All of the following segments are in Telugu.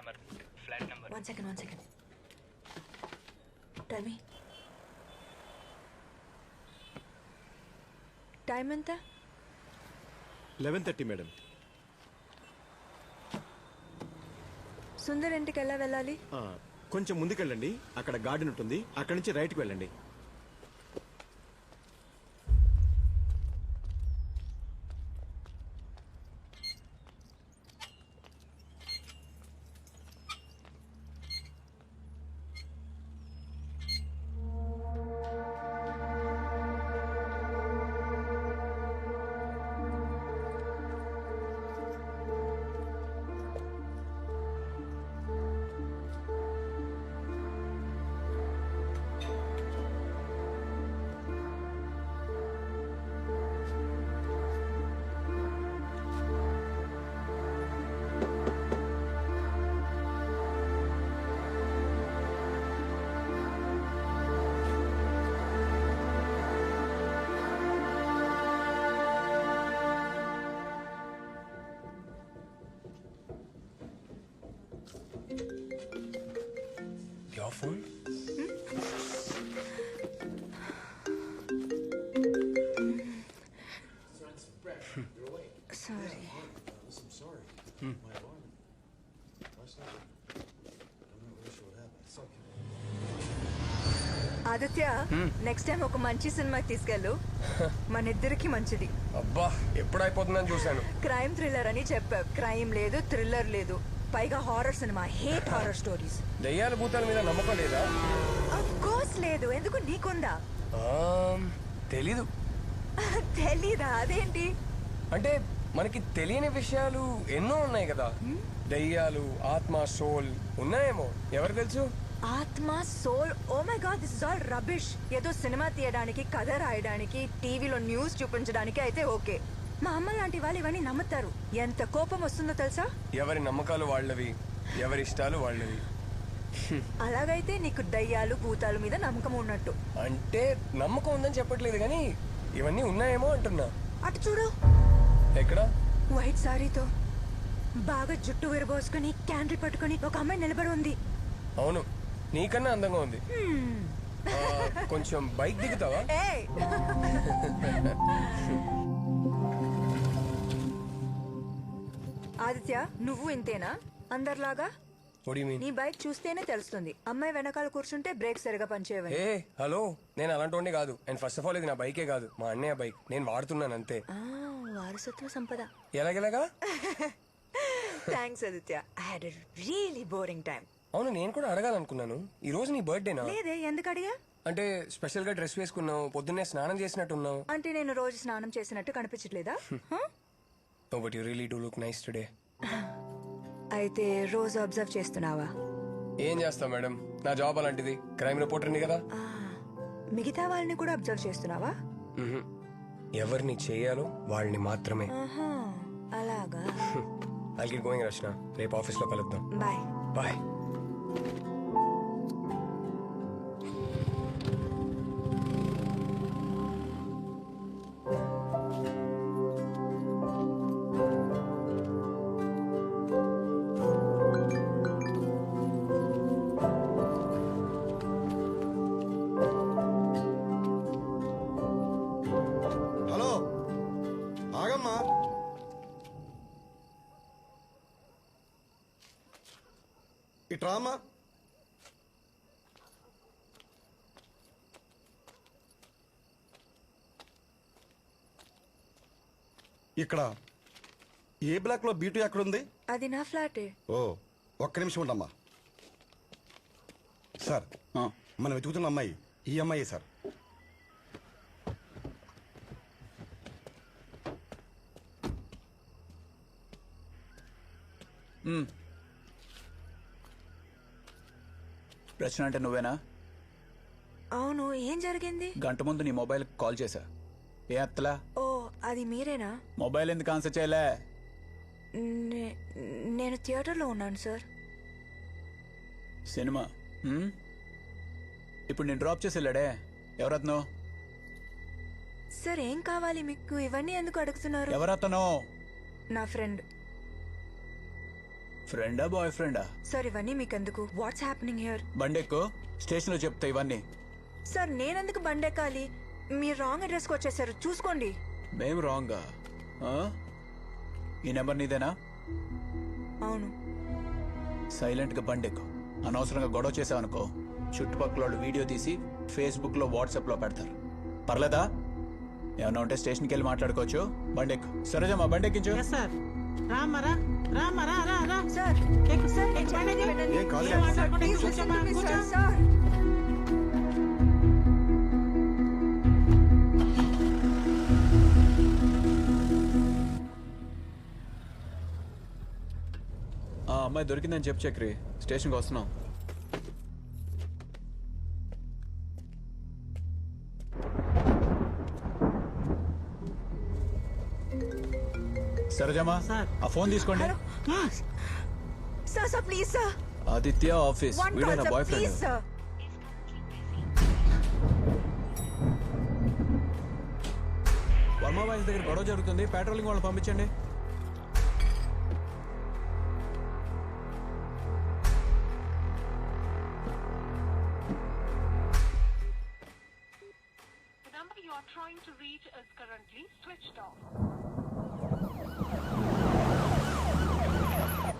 Glamour flat number one second one second tell me time ఎంత? లెవెన్ థర్టీ మేడం సుందర్ ఇంటికి ఎలా వెళ్ళాలి? ఆ, కొంచెం ముందుకెళ్ళండి. అక్కడ గార్డెన్ ఉంటుంది. అక్కడి నుంచి రైట్కి వెళ్ళండి. సారీ ఆదిత్య నెక్స్ట్ టైం ఒక మంచి సినిమాకి తీసుకెళ్ళు. మన ఇద్దరికి మంచిది. అబ్బా ఎప్పుడు అయిపోతుందని చూశాను. క్రైమ్ థ్రిల్లర్ అని చెప్పావు. క్రైమ్ లేదు థ్రిల్లర్ లేదు. పైగా horror cinema hate horror stories దెయ్యాల భూతాల మీద నమ్మకం లేదా? అఫ్ కోర్స్ లేదు. ఎందుకు? నీకుందా? తెలీదు. తెలీదా? అదేంటి? అంటే మనకి తెలియని విషయాలు ఎన్నో ఉన్నాయి కదా. దెయ్యాలు ఆత్మ సోల్ ఉన్నాయేమో. ఎవరు తెలుసు? ఆత్మ soul. Oh my god this is all rubbish ఏదో సినిమా తీయడానికి కథ రాయడానికి టీవీలో న్యూస్ చూపించడానికి అయితే ఓకే. మా అమ్మ లాంటి వాళ్ళు ఇవన్నీ నమ్ముతారు. ఎంత కోపం వస్తుందో తెలుసా? ఎవరి నమ్మకాలు వాళ్ళవి ఎవరి ఇష్టాలు వాళ్ళవి. అలాగైతే నీకు దయ్యాలు భూతాల మీద నమ్మకం ఉన్నట్టు. అంటే నమ్మకం ఉందని చెప్పట్లేదు కానీ ఇవన్నీ ఉన్నాయేమో అంటున్నా. అటు చూడు. ఎక్కడ? వైట్ సారీతో బాగా జుట్టు విరబోసుకుని క్యాండిల్ పట్టుకుని ఒక అమ్మాయి నిలబడి ఉంది. అవును నీకన్నా అందంగా ఉంది. కొంచెం బైక్ దిగుతావా? ఆదిత్య నువ్వు ఇంతేనా? అందరిలాగా? What do you mean? నీ బైక్ చూస్తేనే తెలుస్తుంది. అమ్మాయి వెనకాల కూర్చుంటే బ్రేక్ సరిగా పనిచేయవని. ఏ హలో నేను అలాంటి కాదు. అండ్ ఫస్ట్ ఆఫ్ ఆల్ ఇది నా బైకే కాదు. మా అన్నయ్య బైక్. నేను వాడుతున్నాను అంతే. ఆ, వారసత్వ సంపద. ఎలాగెలాగా? Thanks Aditya. I had really boring time అవును నేను కూడా అడగాలనుకున్నాను. ఈ రోజు నీ బర్త్డేనా? లేదే ఎందుకు అడిగా? అంటే స్పెషల్గా డ్రెస్ వేసుకున్నావు పొద్దున్నే స్నానం చేసినట్టున్నావు. అంటే నేను రోజు స్నానం చేసినట్టు కనిపించట్లేదా? హ? But you really do look nice today అయితే రోజు అబ్జర్వ్ చేస్తున్నావా? ఏం చేస్తావు మేడం? నా జాబ్ అలాంటిది. క్రైమ్ రిపోర్టర్ని కదా? ఆ, మిగతా వాళ్ళని కూడా అబ్జర్వ్ చేస్తున్నావా? మ్హూ. ఎవరిని చేయాలో వాళ్ళని మాత్రమే. ఆహా, అలాగా? ఐ గెట్ గోయింగ్ రచన రేపు ఆఫీస్లో కలుద్దాం. బాయ్ బాయ్ ఇట్రామా ఇక్కడ ఏ బ్లాక్లో బీటు ఎక్కడుంది? అది నా ఫ్లాటే. ఓ ఒక్క నిమిషం ఉండమ్మా. సార్ మనం వెతుకుతున్న అమ్మాయి ఈ అమ్మాయి సార్. రచన అంటే నువ్వేనా? అవును ఏం జరిగింది? గంట ముందు నీ మొబైల్ కాల్ చేశా. ఏ అత్తలా? ఓ అది మీరేనా? మొబైల్ ఎందుకు ఆన్సర్ చేయలే? నే- నేను థియేటర్లో ఉన్నాను సార్. సినిమా? హ్మ్? ఇప్పుడు నేను డ్రాప్ చేసి వెళ్ళాడే. ఎవరత్నో? సార్ ఏం కావాలి మీకు? ఇవన్నీ ఎందుకు అడుగుతున్నారు? ఎవరతనో? నా ఫ్రెండ్. ఫ్రెండా బాయ్ ఫ్రెండా? సార్ ఇవన్నీ మీకెందుకు? What's happening here. బండెక్కు? స్టేషన్లో చెప్తా ఇవన్నీ. సార్ నేనెందుకు బండెక్కాలి? మీరు రాంగ్ అడ్రస్కి వచ్చేసారు. చూసుకోండి. మేము రాంగా? ఈ నెంబర్ నీదేనా? అవును. సైలెంట్గా బండెక్కు. అనవసరంగా గొడవ చేసావనుకో. చుట్టుపక్కల వాళ్ళు వీడియో తీసి ఫేస్బుక్లో వాట్సాప్లో పెడతారు. పర్లేదా? ఏమన్నా ఉంటే స్టేషన్కి వెళ్ళి మాట్లాడుకోవచ్చు. బండెక్కు. సరేజమ్మా బండెక్కించు. సార్ రామరా రామరా రా రా సార్. ఎక్కు, సార్ ఎక్కు, బండి ఎక్కు. ఏం కాదు ఏం మాట్లాడకుండా ప్లీజ్ కూర్చోమ్మా, లిసన్ టు మీ కూర్చో. Sir sir. ఆ అమ్మాయి దొరికిందని చెప్పు చక్రి. స్టేషన్కి వస్తున్నాం. సరేజమ్మా సార్. ఆ ఫోన్ తీసుకోండి. Sir sir please sir. Aditya office. One వీడే కాల్ నా సార్ బాయ్ ఫ్రెండ్ వర్మ దగ్గర గొడవ జరుగుతుంది. పెట్రోలింగ్ వాళ్ళు పంపించండి.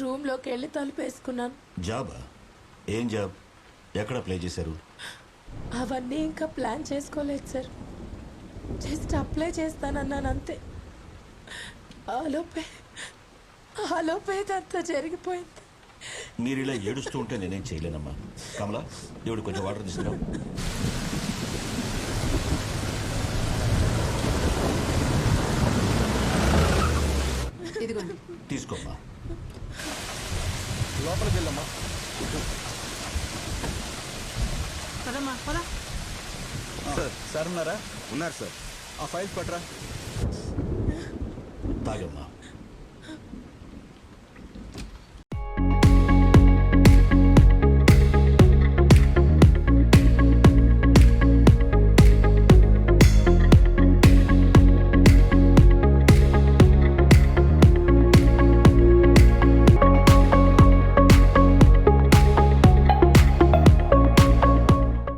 రూమ్లోకి వెళ్ళి తలుపేసుకున్నాను. జాబా? ఏం జాబ్? ఎక్కడ ప్లే చేశారు? అవన్నీ ఇంకా ప్లాన్ చేసుకోలేదు సార్. జస్ట్ అప్లై చేస్తానన్నాను అంతే. ఆలోపే ఆలోపే అంతా జరిగిపోయింది. మీరు ఇలా ఏడుస్తూ ఉంటే నేనేం చేయలేనమ్మా. కమలా దేవుడు కొంచెం వాటర్ తీసుకురా. ఇదిగోండి. తీసుకోమ్మా. లోపలికి వెళ్ళమ్మా పదమ్మా పద సార్ ఉన్నారా ఉన్నారు సార్ ఆ ఫైల్స్ పట్టరా తాగమ్మా